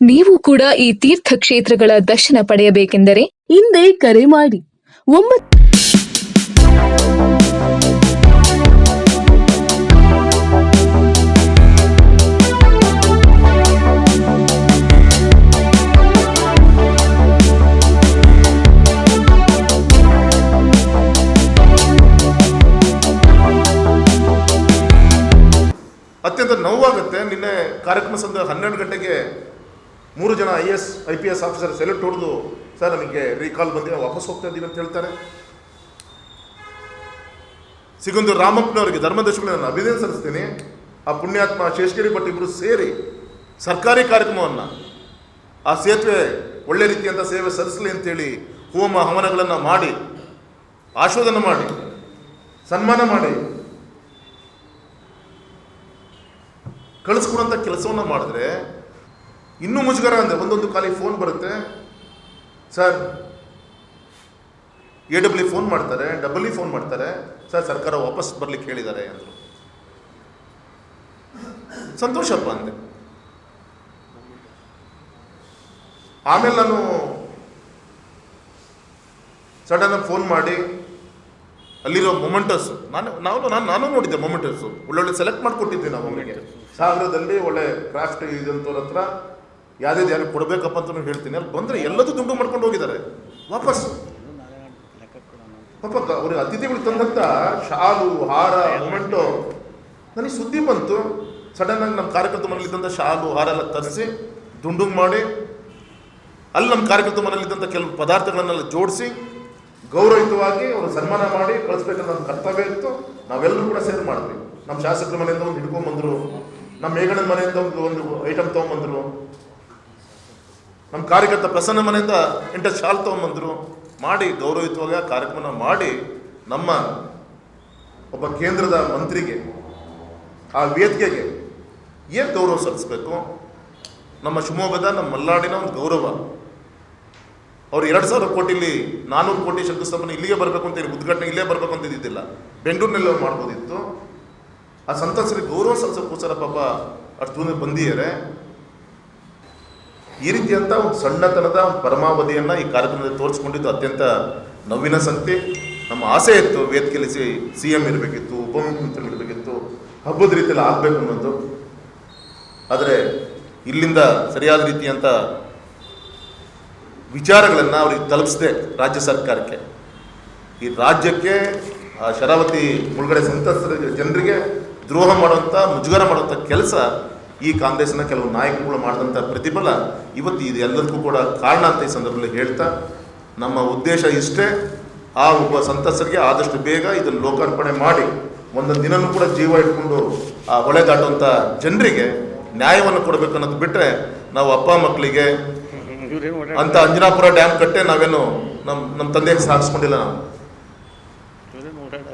ನೀವು ಕೂಡ ಈ ತೀರ್ಥ ಕ್ಷೇತ್ರಗಳ ದರ್ಶನ ಪಡೆಯಬೇಕೆಂದರೆ ಹಿಂದೆ ಕರೆ ಮಾಡಿ. ಒಂಬತ್ತು ಅತ್ಯಂತ ನೋವಾಗುತ್ತೆ. ನಿನ್ನೆ ಕಾರ್ಯಕ್ರಮ ಸಂದ ಹನ್ನೆರಡು ಗಂಟೆಗೆ ಮೂರು ಜನ I S I P S officer select ಹೊಡೆದು, ಸರ್, ನಮಗೆ ರೀಕಾಲ್ ಬಂದಿದೆ ವಾಪಸ್ ಹೋಗ್ತಾ ಇದ್ದೀವಿ ಅಂತ ಹೇಳ್ತಾರೆ. ಸಿಗುಂದು ರಾಮಪ್ಪನವರಿಗೆ ಧರ್ಮದರ್ಶಿಗಳು ನಾನು ಅಭಿನಂದನೆ ಸಲ್ಲಿಸ್ತೀನಿ. ಆ ಪುಣ್ಯಾತ್ಮ ಶೇಷಗಿರಿ ಭಟ್ ಇಬ್ಬರು ಸೇರಿ ಸರ್ಕಾರಿ ಕಾರ್ಯಕ್ರಮವನ್ನು, ಆ ಸೇತುವೆ ಒಳ್ಳೆ ರೀತಿಯಂಥ ಸೇವೆ ಸಲ್ಲಿಸಲಿ ಅಂತೇಳಿ ಹೋಮ ಹವನಗಳನ್ನು ಮಾಡಿ ಆಶೋಧನೆ ಮಾಡಿ, ಸನ್ಮಾನ ಮಾಡಿ ಕಳಿಸ್ಕೊಡುವಂಥ ಕೆಲಸವನ್ನು ಮಾಡಿದ್ರೆ ಇನ್ನೂ ಮುಜುಗರ ಅಂದರೆ ಒಂದೊಂದು ಖಾಲಿ ಫೋನ್ ಬರುತ್ತೆ. ಸರ್ ಎ ಡಬ್ಲ್ಯೂ ಫೋನ್ ಮಾಡ್ತಾರೆ ಡಬಲ್ ಇ ಫೋನ್ ಮಾಡ್ತಾರೆ. ಸರ್ ಸರ್ಕಾರ ವಾಪಸ್ ಬರ್ಲಿಕ್ಕೆ ಹೇಳಿದ್ದಾರೆ ಅಂದರು. ಸಂತೋಷಪ್ಪ ಅಂದೆ. ಆಮೇಲೆ ನಾನು ಸಡನ್ ಫೋನ್ ಮಾಡಿ ಅಲ್ಲಿರೋ ಮೊಮೆಂಟಸ್ ನಾನು ನಾವು ನಾನು ನಾನು ನೋಡಿದ್ದೆ ಮೊಮೆಂಟಸ್ ಒಳ್ಳೊಳ್ಳೆ ಸೆಲೆಕ್ಟ್ ಮಾಡಿಕೊಟ್ಟಿದ್ದೆ ನಾವು ಅವನಿಗೆ. ಸಾಗರದಲ್ಲಿ ಒಳ್ಳೆ ಕ್ರಾಫ್ಟ್ ಇದಂತವ್ರ ಹತ್ರ ಯಾವ್ದು ಯಾರು ಕೊಡಬೇಕಪ್ಪ ಅಂತ ಹೇಳ್ತೀನಿ. ಅಲ್ಲಿ ಬಂದರೆ ಎಲ್ಲದೂ ದುಡ್ಡು ಮಾಡ್ಕೊಂಡು ಹೋಗಿದ್ದಾರೆ. ವಾಪಸ್. ಪಾಪ ಅವ್ರಿಗೆ ಅತಿಥಿಗಳು ತಂದಂಥ ಶಾಲು, ಹಾರ, ಮೊಮೆಂಟು, ನನಗೆ ಸುದ್ದಿ ಬಂತು. ಸಡನ್ ಆಗಿ ನಮ್ಮ ಕಾರ್ಯಕರ್ತ ಮನೇಲಿದ್ದಂಥ ಶಾಲು, ಹಾರ ಎಲ್ಲ ತರಿಸಿ, ದುಂಡುಂಗ್ ಮಾಡಿ, ಅಲ್ಲಿ ನಮ್ಮ ಕಾರ್ಯಕರ್ತ ಮನೇಲಿದ್ದಂಥ ಕೆಲವು ಪದಾರ್ಥಗಳನ್ನೆಲ್ಲ ಜೋಡಿಸಿ, ಗೌರವಯುತವಾಗಿ ಅವರು ಸನ್ಮಾನ ಮಾಡಿ ಕಳಿಸ್ಬೇಕಂತ ಕರ್ತವ್ಯ ಇತ್ತು. ನಾವೆಲ್ಲರೂ ಕೂಡ ಸೇರ್ ಮಾಡಿದ್ವಿ. ನಮ್ಮ ಶಾಸಕರ ಮನೆಯಿಂದ ಒಂದು ಹಿಡ್ಕೊಂಬಂದರು. ನಮ್ಮ ಮೇಘಣ್ಣನ ಮನೆಯಿಂದ ಒಂದು ಒಂದು ಐಟಮ್ ತೊಗೊಂಬಂದರು. ನಮ್ಮ ಕಾರ್ಯಕರ್ತ ಪ್ರಸನ್ನ ಮನೆಯಿಂದ ಎಂಟು ಶಾಲ್ ತೊಗೊಂಬಂದರು. ಮಾಡಿ ಗೌರವಯುತವಾಗಿ ಕಾರ್ಯಕ್ರಮ ಮಾಡಿ ನಮ್ಮ ಒಬ್ಬ ಕೇಂದ್ರದ ಮಂತ್ರಿಗೆ, ಆ ವೇದಿಕೆಗೆ ಏನು ಗೌರವ ಸಲ್ಲಿಸಬೇಕು? ನಮ್ಮ ಶಿವಮೊಗ್ಗದ, ನಮ್ಮ ಮಲ್ಲಾಡಿನ ಒಂದು ಗೌರವ. ಅವ್ರು ಎರಡು ಸಾವಿರ ಕೋಟಿಲಿ ನಾನ್ನೂರು ಕೋಟಿ ಶಂಕುಸ್ಥಾಪನೆ ಇಲ್ಲಿಗೆ ಬರಬೇಕು ಅಂತ ಹೇಳಿ, ಉದ್ಘಾಟನೆ ಇಲ್ಲೇ ಬರಬೇಕು ಅಂತ ಇದ್ದಿದ್ದಿಲ್ಲ. ಬೆಂಗಳೂರಿನಲ್ಲಿ ಅವ್ರು ಮಾಡ್ಬೋದಿತ್ತು. ಆ ಸಂತಸರಿಗೆ ಗೌರವ ಸಲ್ಲಿಸೋಕ್ಕೋಸ್ಕರ ಪಾಪ ಅಷ್ಟು ದೂರ ಬಂದಿದ್ದಾರೆ ಈ ರೀತಿಯಂಥ ಒಂದು ಸಣ್ಣತನದ ಒಂದು ಪರಮಾವಧಿಯನ್ನು ಈ ಕಾರ್ಯಕ್ರಮದಲ್ಲಿ ತೋರಿಸ್ಕೊಂಡಿದ್ದು ಅತ್ಯಂತ ನೋವಿನ ಸಂಗತಿ ನಮ್ಮ ಆಸೆ ಇತ್ತು ವೇದಿಕೆಯಲ್ಲಿ ಸಿ ಸಿ ಎಂ ಇರಬೇಕಿತ್ತು ಉಪಮುಖ್ಯಮಂತ್ರಿ ಇರಬೇಕಿತ್ತು, ಹಬ್ಬದ ರೀತಿಯಲ್ಲಿ ಆಗಬೇಕು ಅನ್ನೋದು. ಆದರೆ ಇಲ್ಲಿಂದ ಸರಿಯಾದ ರೀತಿಯಂಥ ವಿಚಾರಗಳನ್ನು ಅವ್ರಿಗೆ ತಲುಪಿಸಿದೆ ರಾಜ್ಯ ಸರ್ಕಾರಕ್ಕೆ. ಈ ರಾಜ್ಯಕ್ಕೆ ಶರಾವತಿ ಮುಳುಗಡೆ ಸಂತ್ರಸ್ತರ ಜನರಿಗೆ ದ್ರೋಹ ಮಾಡುವಂಥ ಮುಜುಗರ ಮಾಡುವಂಥ ಕೆಲಸ ಈ ಕಾಂಗ್ರೆಸ್ನ ಕೆಲವು ನಾಯಕರುಗಳು ಮಾಡಿದಂಥ ಪ್ರತಿಫಲ ಇವತ್ತು ಇದು ಎಲ್ಲದಕ್ಕೂ ಕೂಡ ಕಾರಣ ಅಂತ ಈ ಸಂದರ್ಭದಲ್ಲಿ ಹೇಳ್ತಾ ನಮ್ಮ ಉದ್ದೇಶ ಇಷ್ಟೇ ಆ ಒಬ್ಬ ಸಂತಸರಿಗೆ ಆದಷ್ಟು ಬೇಗ ಇದನ್ನು ಲೋಕಾರ್ಪಣೆ ಮಾಡಿ ಒಂದು ದಿನನೂ ಕೂಡ ಜೀವ ಇಟ್ಕೊಂಡು ಆ ಹೊಳೆ ದಾಟುವಂಥ ಜನರಿಗೆ ನ್ಯಾಯವನ್ನು ಕೊಡಬೇಕು ಅನ್ನೋದು ಬಿಟ್ಟರೆ ನಾವು ಅಪ್ಪ ಮಕ್ಕಳಿಗೆ ಅಂತ ಅಂಜನಾಪುರ ಡ್ಯಾಮ್ ಕಟ್ಟೆ ನಾವೇನು ನಮ್ಮ ನಮ್ಮ ತಂದೆಗೆ ಸಾಗಿಸ್ಕೊಂಡಿಲ್ಲ ನಾವು.